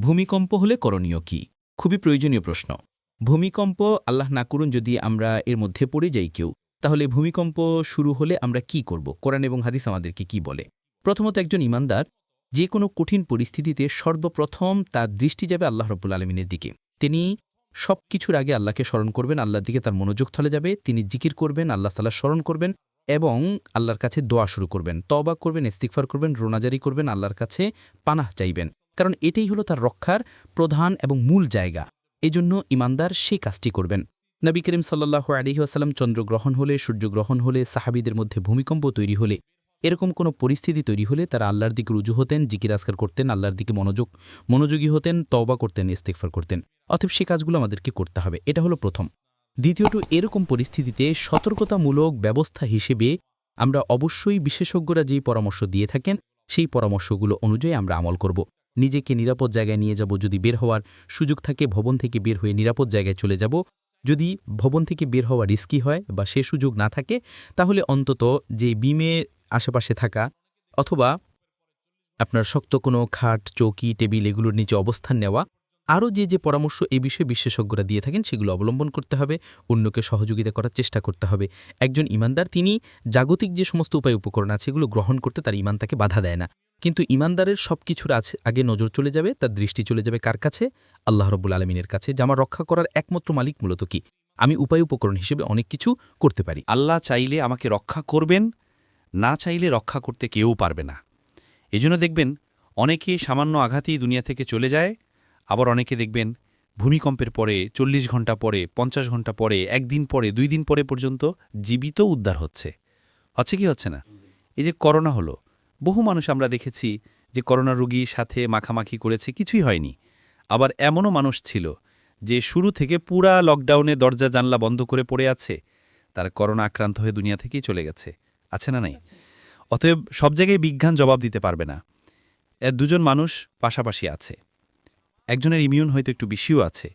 ভূমিকম্প হলে করণীয় কি? খুবই প্রয়োজনীয় প্রশ্ন। ভূমিকম্প, আল্লাহ না করুন যদি আমরা এর মধ্যে পড়ে যাই কেউ, তাহলে ভূমিকম্প শুরু হলে আমরা কি করব? কোরআন এবং হাদিস আমাদেরকে কি বলে? প্রথমত একজন ইমানদার যে কোনো কঠিন পরিস্থিতিতে সর্বপ্রথম তার দৃষ্টি যাবে আল্লাহ রব্বুল আলমিনের দিকে। তিনি সব কিছুর আগে আল্লাহকে স্মরণ করবেন, আল্লাহর দিকে তার মনোযোগ থলে যাবে, তিনি জিকির করবেন, আল্লাহ তাল্লাহ স্মরণ করবেন এবং আল্লাহর কাছে দোয়া শুরু করবেন। তবা করবেন ইস্তিকফার করবেন রোনাজারি করবেন, আল্লাহর কাছে পানাহ চাইবেন। কারণ এটাই হলো তার রক্ষার প্রধান এবং মূল জায়গা। এজন্য ইমানদার সেই কাজটি করবেন। নবী করিম সাল্লাহ আলহি আসাল্লাম চন্দ্রগ্রহণ হলে, সূর্যগ্রহণ হলে, সাহাবিদের মধ্যে ভূমিকম্প তৈরি হলে, এরকম কোনো পরিস্থিতি তৈরি হলে তারা আল্লাহর দিকে রুজু হতেন জিকিরাজকার করতেন, আল্লাহর দিকে মনোযোগ, মনোযোগী হতেন, তওবা করতেন ইস্তেকফার করতেন। অতএব সে কাজগুলো আমাদেরকে করতে হবে। এটা হলো প্রথম। দ্বিতীয়ত, এরকম পরিস্থিতিতে সতর্কতামূলক ব্যবস্থা হিসেবে আমরা অবশ্যই বিশেষজ্ঞরা যেই পরামর্শ দিয়ে থাকেন, সেই পরামর্শগুলো অনুযায়ী আমরা আমল করব। নিজেকে নিরাপদ জায়গায় নিয়ে যাব। যদি বের হওয়ার সুযোগ থাকে, ভবন থেকে বের হয়ে নিরাপদ জায়গায় চলে যাব। যদি ভবন থেকে বের হওয়া রিস্কি হয় বা সে সুযোগ না থাকে, তাহলে অন্তত যে বিমে আশেপাশে থাকা অথবা আপনার শক্ত কোনো খাট, চৌকি, টেবিল এগুলোর নিচে অবস্থান নেওয়া আরও যে যে পরামর্শ এই বিষয়ে বিশেষজ্ঞরা দিয়ে থাকেন সেগুলো অবলম্বন করতে হবে, অন্যকে সহযোগিতা করার চেষ্টা করতে হবে। একজন ইমানদার, তিনি জাগতিক যে সমস্ত উপায় উপকরণ আছে এগুলো গ্রহণ করতে তার ইমান তাকে বাধা দেয় না। কিন্তু ইমানদারের সব কিছুর আছে আগে নজর চলে যাবে, তার দৃষ্টি চলে যাবে কার কাছে? আল্লাহ রব্বুল আলমিনের কাছে, যে আমার রক্ষা করার একমাত্র মালিক মূলত কি? আমি উপায় উপকরণ হিসেবে অনেক কিছু করতে পারি। আল্লাহ চাইলে আমাকে রক্ষা করবেন, না চাইলে রক্ষা করতে কেউ পারবে না। এজন্য দেখবেন অনেকে সামান্য আঘাতেই দুনিয়া থেকে চলে যায় আবার অনেকে দেখবেন ভূমিকম্পের পরে চল্লিশ ঘণ্টা পরে, পঞ্চাশ ঘণ্টা পরে, একদিন পরে, দুই দিন পরে পর্যন্ত জীবিত উদ্ধার হচ্ছে। হচ্ছে কি হচ্ছে না? এই যে করোনা হলো, বহু মানুষ আমরা দেখেছি যে করোনা রোগীর সাথে মাখামাখি করেছে, কিছুই হয়নি। আবার এমনও মানুষ ছিল যে শুরু থেকে পুরা লকডাউনে দরজা, জানলা বন্ধ করে পড়ে আছে, তার করোনা আক্রান্ত হয়ে দুনিয়া থেকেই চলে গেছে। আছে না নাই? অতএব সব জায়গায় বিজ্ঞান জবাব দিতে পারবে না। এর দুজন মানুষ পাশাপাশি আছে। একজনের ইমিউন হয়তো একটু বেশিও আছে,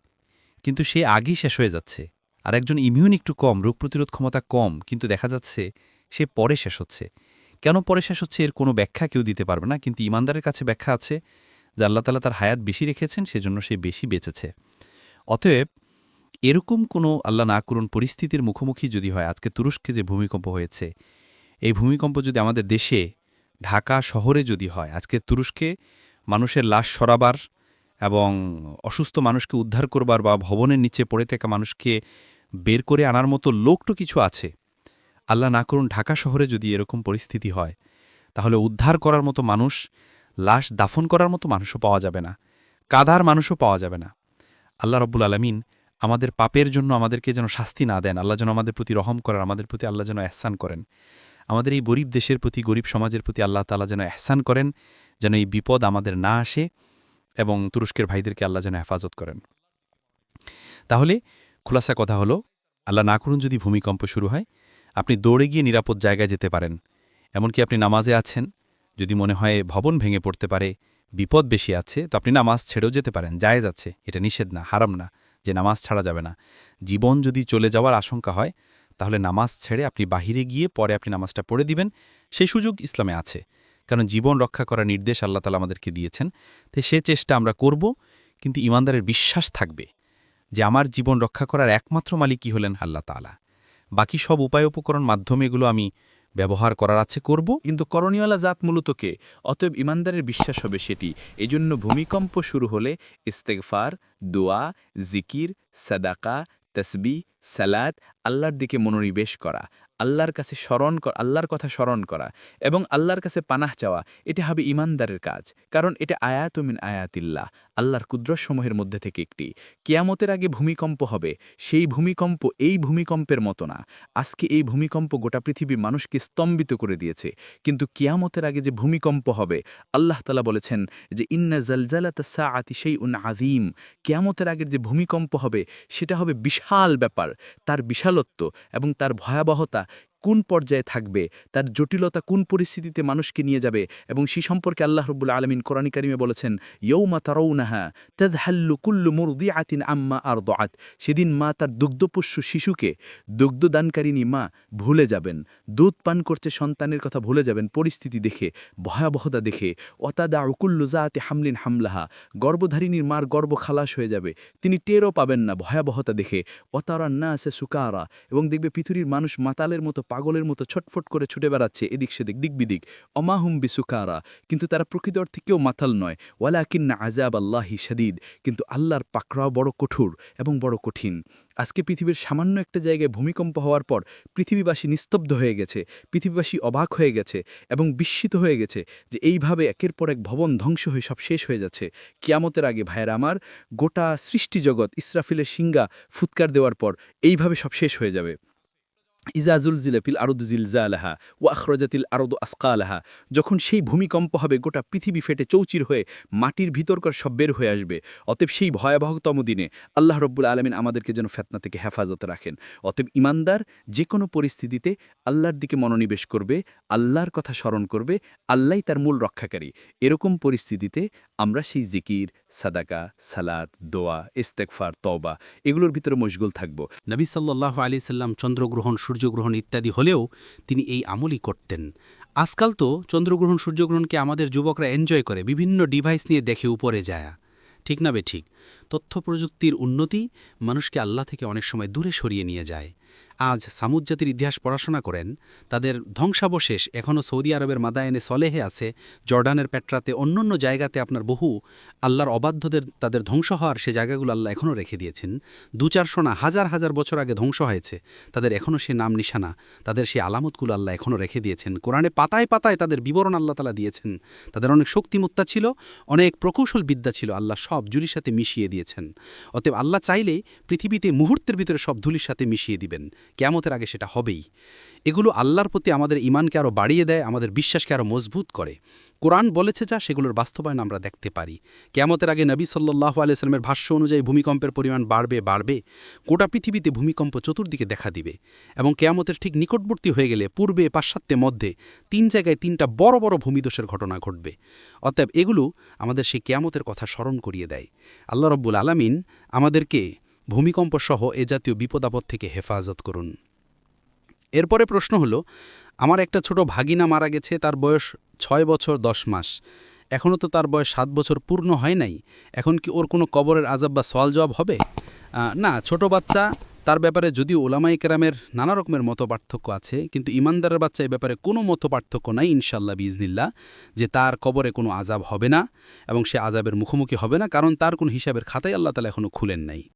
কিন্তু সে আগেই শেষ হয়ে যাচ্ছে। আর একজন ইমিউন একটু কম, রোগ প্রতিরোধ ক্ষমতা কম, কিন্তু দেখা যাচ্ছে সে পরে শেষ হচ্ছে। কেন পরে শেষ হচ্ছে এর কোনো ব্যাখ্যা কেউ দিতে পারবে না, কিন্তু ইমানদারের কাছে ব্যাখ্যা আছে যে আল্লাহ তালা তার হায়াত বেশি রেখেছেন, সেজন্য সে বেশি বেঁচেছে। অতএব এরকম কোনো আল্লাহ না করুন পরিস্থিতির মুখোমুখি যদি হয়, আজকে তুরস্কে যে ভূমিকম্প হয়েছে, এই ভূমিকম্প যদি আমাদের দেশে, ঢাকা শহরে যদি হয়, আজকে তুরস্কে মানুষের লাশ সরাবার এবং অসুস্থ মানুষকে উদ্ধার করবার বা ভবনের নিচে পড়ে থাকা মানুষকে বের করে আনার মতো লোক তো কিছু আছে। আল্লাহ না করুন ঢাকা শহরে যদি এরকম পরিস্থিতি হয়, তাহলে উদ্ধার করার মতো মানুষ, লাশ দাফন করার মতো মানুষও পাওয়া যাবে না, কাদার মানুষও পাওয়া যাবে না। আল্লাহ রব্বুল আলমিন আমাদের পাপের জন্য আমাদেরকে যেন শাস্তি না দেন, আল্লাহ যেন আমাদের প্রতি রহম করেন, আমাদের প্রতি আল্লাহ যেন এহসান করেন। আমাদের এই গরিব দেশের প্রতি, গরিব সমাজের প্রতি আল্লাহ তালা যেন এহসান করেন, যেন এই বিপদ আমাদের না আসে। এবং তুরস্কের ভাইদেরকে আল্লাহ যেন হেফাজত করেন। তাহলে খোলাসা কথা হলো, আল্লাহ না করুন যদি ভূমিকম্প শুরু হয়, আপনি দৌড়ে গিয়ে নিরাপদ জায়গায় যেতে পারেন। এমনকি আপনি নামাজে আছেন, যদি মনে হয় ভবন ভেঙে পড়তে পারে, বিপদ বেশি আছে, তো আপনি নামাজ ছেড়েও যেতে পারেন। জায়েজ আছে, এটা নিষেধ না, হারাম না যে নামাজ ছাড়া যাবে না। জীবন যদি চলে যাওয়ার আশঙ্কা হয়, তাহলে নামাজ ছেড়ে আপনি বাহিরে গিয়ে পরে আপনি নামাজটা পড়ে দিবেন, সেই সুযোগ ইসলামে আছে। কারণ জীবন রক্ষা করার নির্দেশ আল্লাহ তালা আমাদেরকে দিয়েছেন। তাই সে চেষ্টা আমরা করব, কিন্তু ইমানদারের বিশ্বাস থাকবে যে আমার জীবন রক্ষা করার একমাত্র মালিকই হলেন আল্লাহ তালা। বাকি সব উপায় উপকরণ মাধ্যমে এগুলো আমি ব্যবহার করার আছে, করব। কিন্তু করণীয়লা জাত মূলত কে? অতএব ইমানদারের বিশ্বাস হবে সেটি। এজন্য ভূমিকম্প শুরু হলে ইস্তেগফার, দোয়া, জিকির, সাদাকা তসবি সালাদ আল্লাহর দিকে মনোনিবেশ করা। আল্লাহর কাছে স্মরণ আল্লাহর কথা স্মরণ করা এবং আল্লাহর কাছে পানাহ চাওয়া, এটা হবে ইমানদারের কাজ। কারণ এটা আয়াতমিন আয়াতিল্লাহ। আল্লাহর কুদ্রসমূহের মধ্যে থেকে একটি। কেয়ামতের আগে ভূমিকম্প হবে, সেই ভূমিকম্প এই ভূমিকম্পের মতো না। আজকে এই ভূমিকম্প গোটা পৃথিবী মানুষকে স্তম্ভিত করে দিয়েছে। কিন্তু কিয়ামতের আগে যে ভূমিকম্প হবে, আল্লাহ তালা বলেছেন যে, ইন্না জালজালাত সা আতিশেই উন আজিম কেয়ামতের আগের যে ভূমিকম্প হবে, সেটা হবে বিশাল ব্যাপার। তার বিশালত্ব এবং তার ভয়াবহতা কোন পর্যায়ে থাকবে, তার জটিলতা কোন পরিস্থিতিতে মানুষকে নিয়ে যাবে এবং সে সম্পর্কে আল্লাহ রব্বুল আলমিন কোরআন কারিমে বলেছেন ইয়ৌমা তারৌনাহা তাদহাল্লু কুল্লু মুরদি আতিন আম্মা আর দোয়াত সেদিন মা তার দুগ্ধপোষ্য শিশুকে দুগ্ধদানকারিনী মা ভুলে যাবেন, দুধ পান করছে সন্তানের কথা ভুলে যাবেন, পরিস্থিতি দেখে, ভয়াবহতা দেখে অতাদা উকুল্লু জাতে হামলিন হামলাহা। গর্ভধারিণীর মার গর্ব খালাস হয়ে যাবে, তিনি টেরও পাবেন না, ভয়াবহতা দেখে অতারা না আছে সুকারা। এবং দেখবে পৃথিবীর মানুষ মাতালের মতো পাগলের মতো ছটফট করে ছুটে বেড়াচ্ছে এদিক সেদিক, দিক বিদিক। অমাহুম বিসুকারা। কিন্তু তারা প্রকৃত অর্থে কেউ মাতাল নয়। ওয়ালাকিন্না আজাব আল্লাহি শাদিদ। কিন্তু আল্লাহর পাকড়াও বড় কঠোর এবং বড় কঠিন। আজকে পৃথিবীর সামান্য একটা জায়গায় ভূমিকম্প হওয়ার পর পৃথিবীবাসী নিস্তব্ধ হয়ে গেছে। পৃথিবীবাসী অবাক হয়ে গেছে এবং বিস্মিত হয়ে গেছে যে এইভাবে একের পর এক ভবন ধ্বংস হয়ে সব শেষ হয়ে যাচ্ছে। কিয়ামতের আগে ভাইয়ের আমার, গোটা সৃষ্টিজগৎ ইসরাফিলের সিঙ্গা ফুৎকার দেওয়ার পর এইভাবে সব শেষ হয়ে যাবে। ইজাজুল জিলাপিল আরদু জিলজালাহা ও আখরজাতিল আরদু আসকালাহা, যখন সেই ভূমিকম্প হবে, গোটা পৃথিবী ফেটে চৌচির হয়ে মাটির ভিতরকার সব বের হয়ে আসবে। অতএব সেই ভয়াবহতম দিনে আল্লাহ রব্বুল আলমিন আমাদেরকে যেন ফেতনা থেকে হেফাজতে রাখেন। অতএব ইমানদার যে কোনো পরিস্থিতিতে আল্লাহর দিকে মনোনিবেশ করবে, আল্লাহর কথা স্মরণ করবে, আল্লাহই তার মূল রক্ষাকারী। এরকম পরিস্থিতিতে আমরা সেই জিকির, সাদাকা, সালাত, দোয়া ইস্তেকফার তওবা, এগুলোর ভিতরে মশগুল থাকব। নবী সাল্লাহ আলি সাল্লাম চন্দ্রগ্রহণ সূর্যগ্রহণ ইত্যাদি হলেও তিনি এই আমলই করতেন। আজকাল তো চন্দ্রগ্রহণ, সূর্যগ্রহণকে আমাদের যুবকরা এনজয় করে, বিভিন্ন ডিভাইস নিয়ে দেখে উপরে যায়। ঠিক না বে ঠিক? তথ্য প্রযুক্তির উন্নতি মানুষকে আল্লাহ থেকে অনেক সময় দূরে সরিয়ে নিয়ে যায়। আজ সামুদ জাতির ইতিহাস পড়াশোনা করেন, তাদের ধ্বংসাবশেষ এখনও সৌদি আরবের মাদায়নে সলেহে আছে, জর্ডানের পেট্রাতে অন্যান্য জায়গাতে আপনার বহু আল্লাহর অবাধ্যদের, তাদের ধ্বংস হওয়ার সে জায়গাগুলো আল্লাহ এখনও রেখে দিয়েছেন। দু চারশো না হাজার হাজার বছর আগে ধ্বংস হয়েছে, তাদের এখনও সে নাম নিশানা, তাদের সেই আলামতগুলো আল্লাহ এখনও রেখে দিয়েছেন। কোরআনে পাতায় পাতায় তাদের বিবরণ আল্লাহ তালা দিয়েছেন। তাদের অনেক শক্তিমত্তা ছিল, অনেক প্রকৌশল বিদ্যা ছিল, আল্লাহ সব জুলির সাথে মিশিয়ে দিয়েছেন। অতএব আল্লাহ চাইলে পৃথিবীতে মুহূর্তের ভিতরে সব ধুলির সাথে মিশিয়ে দিবেন। কেয়ামতের আগে সেটা হবেই। এগুলো আল্লাহর প্রতি আমাদের ইমানকে আরও বাড়িয়ে দেয়, আমাদের বিশ্বাসকে আরও মজবুত করে। কোরআন বলেছে যা, সেগুলোর বাস্তবায়ন আমরা দেখতে পারি। কেয়ামতের আগে নবী সাল্লাহ আলিয়াল্লামের ভাষ্য অনুযায়ী ভূমিকম্পের পরিমাণ বাড়বে বাড়বে। গোটা পৃথিবীতে ভূমিকম্প চতুর্দিকে দেখা দিবে এবং কেয়ামতের ঠিক নিকটবর্তী হয়ে গেলে পূর্বে পাশ্চাত্যের মধ্যে তিন জায়গায় তিনটা বড় বড় ভূমিদোষের ঘটনা ঘটবে। অতএব এগুলো আমাদের সেই কেয়ামতের কথা স্মরণ করিয়ে দেয়। আল্লাহ রব্বুল আলামিন আমাদেরকে ভূমিকম্প সহ এ জাতীয় বিপদাপদ থেকে হেফাজত করুন। এরপরে প্রশ্ন হলো, আমার একটা ছোট ভাগিনা মারা গেছে, তার বয়স ছয় বছর দশ মাস। এখনও তো তার বয়স সাত বছর পূর্ণ হয় নাই। এখন কি ওর কোনো কবরের আজাব বা সওয়াল জবাব হবে? না, ছোট বাচ্চা, তার ব্যাপারে যদিও ওলামাই কেরামের নানা রকমের মত পার্থক্য আছে, কিন্তু ইমানদারের বাচ্চা এই ব্যাপারে কোনো মত পার্থক্য নাই ইনশাল্লাহ বিজনিল্লা যে তার কবরে কোনো আজাব হবে না এবং সে আজাবের মুখোমুখি হবে না, কারণ তার কোনো হিসাবের খাতাই আল্লাহ তালা এখনও খুলেন নাই।